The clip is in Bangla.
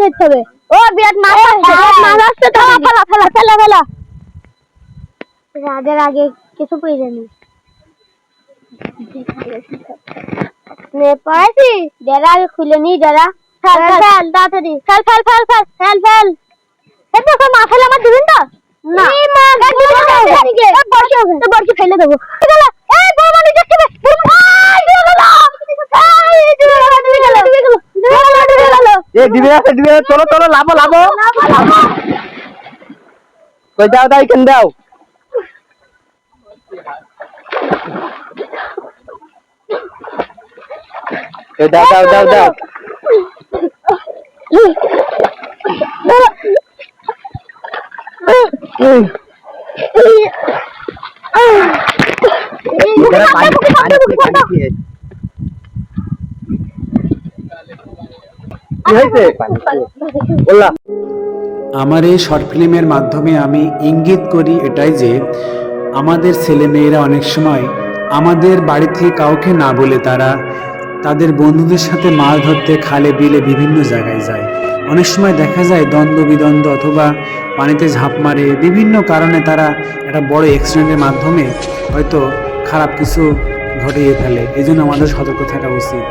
ধরতে হবে ও বিরাট মাছ আসছে বিরাট মাছ আসছে তো ফেলা ফেলা ফেলা ফেলা রাজের আগে কিছু পেয়ে নি নে পাইছি? ডেরা আগে খুলে নি ডেরা ফেল ফেল তাড়াতাড়ি। ফেল ফেল ফেল ফেল ফেল ফেল। দেখো মা ফেলে আমার দিবেন তো? না। এই মা গাড়ি দিকে বর্ষি তো বর্ষি ফেলে দেবো গেল এই বড় মালি দেখতে বে আই ডুবে গেল এই ডুবে গেল ডুবে গেল ডুবে গেল ডুবে গেল ডুবে গেল আছে দিবে চলো চলো লাভো লাভো কই দাও দাও এখান দাও দাও দাও দাও দাও পানি পানি পানি আমার এই শর্ট ফিল্মের মাধ্যমে আমি ইঙ্গিত করি এটাই যে, আমাদের ছেলেমেয়েরা অনেক সময় আমাদের বাড়ি থেকে কাউকে না বলে তারা তাদের বন্ধুদের সাথে মাছ ধরতে, খালে বিলে বিভিন্ন জায়গায় যায়। অনেক সময় দেখা যায় দ্বন্দ্ব, বিদ্বন্দ্ব অথবা পানিতে ঝাঁপ মারে। বিভিন্ন কারণে তারা একটা বড় অ্যাক্সিডেন্টের মাধ্যমে হয়তো খারাপ কিছু ঘটিয়ে ফেলে। এই জন্য আমাদের সতর্ক থাকা উচিত।